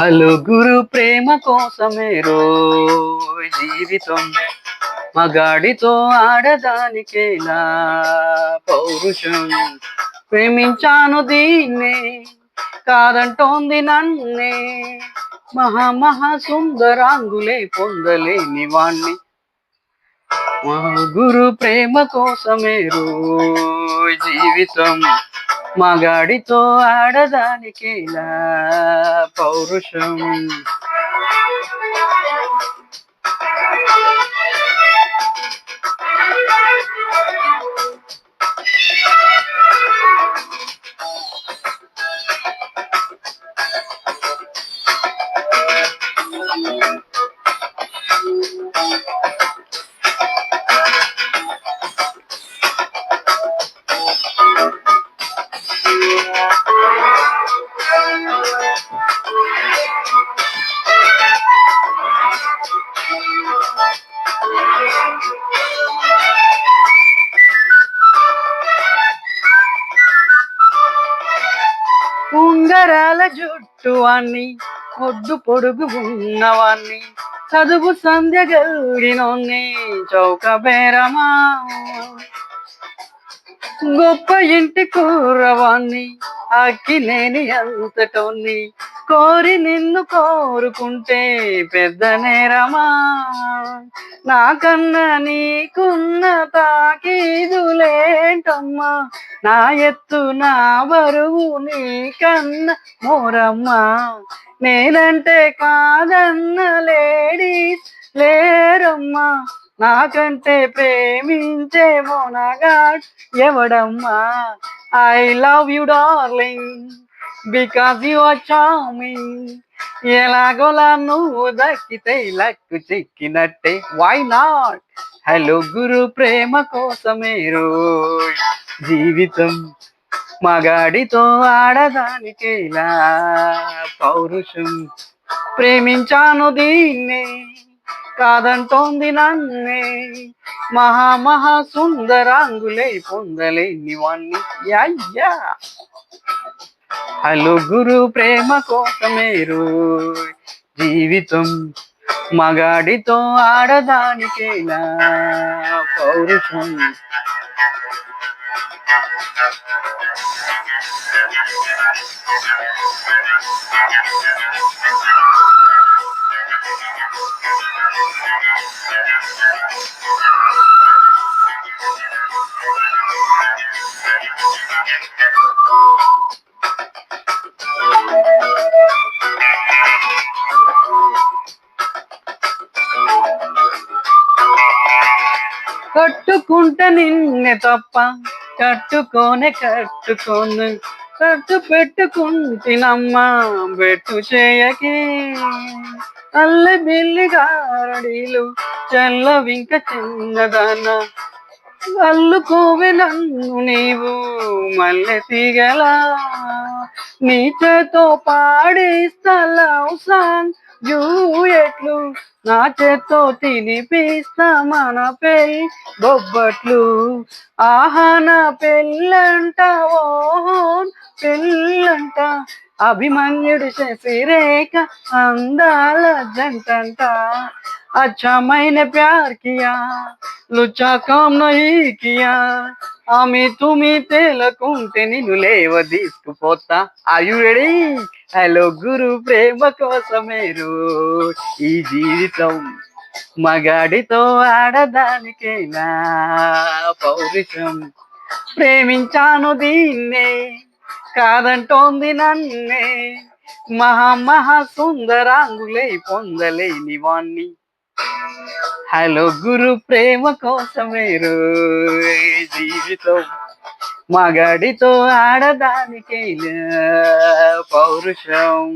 అలుగురు ప్రేమ కోసమే రో జీవితం మగాడితో ఆడదానికేలా. పౌరుషం ప్రేమించాను దీన్ని కాదంటోంది నన్నే. మహా మహా సుందరాంగులే పొందలేని వాణ్ణి. మా గురు ప్రేమ కోసమే రో జీవితం మగాడితో ఆడదానికేలా పౌరుషం. ఉంగరాల జుట్టు వాణ్ణి ఒడ్డు పొడుగు ఉన్నవాణ్ణి చదువు సంధ్య గల్గినోన్ని చౌక బేరమా. గొప్ప ఇంటి కూరవాణ్ణి అక్కినేని అంతటోన్ని. కోరి నిన్ను కోరుకుంటే పెద్ద నేరమా? నాకన్నా నీకున్న తాకీదులేంటమ్మా? నా ఎత్తు నా బరువు నీకన్నా మోరమ్మా? నేనంటే కాదన్న లేడీస్ లేరమ్మా? నాకంటే ప్రేమించే మోనగాడ్ ఎవడమ్మా? I love you darling. Because you are charming ఎలాగోలా నువ్వు దక్కితే లక్కు చిక్కినట్టే. వై నాట్ హలో గురు ప్రేమ కోసమే రోయ్ జీవితం మగాడితో ఆడదానికేలా పౌరుషం ప్రేమించాను దీన్నే. కాదంటోంది నన్నే. మహా మహా సుందరాంగులే పొందలేని వాణ్ణి. యయ్యా హలో ప్రేమ కోసమేరు. జీవితం మగాడితో ఆడదానికేలా పౌరుషం. కట్టుకుంట నిన్నే తప్ప కట్టుకోనే కట్టుకోను. కట్టు పెట్టుకుంటినమ్మా పెట్టు చేయకి. అల్ల బిల్లి గారడీలు చెల్లవింక చిన్నదాన అల్లుకోవే నన్ను నీవు మల్లె తీగలా. నీ చేతో పాడిస్తా లవ్ సాంగ్ జూయట్లు నా చేత్తో తినిపిస్తా మన పెళ్ళి బొబ్బట్లు. ఆహా నా పెళ్ళంట ఓహో పెళ్ళంట. అభిమన్యుడు శశిరేఖ అందాల జంటంట अच्छा मैंने प्यार किया लुच्चा काम नहीं किया ఆమె తుమి తేలకుంటే నిన్ను లేవ తీసుకుపోతా ఆయు రెడీ హలో గురు ప్రేమ కోసమే రో ఈ జీవితం మగాడితో ఆడదానికేనా పౌరుషం ప్రేమించాను దీన్నే కాదంటోంది నన్నే. మహా మహా సుందరాంగులే పొందలేని వాణ్ణి. హలో గురు ప్రేమ కోసమే రోయ్ జీవితం మగాడితో ఆడదానికే పౌరుషం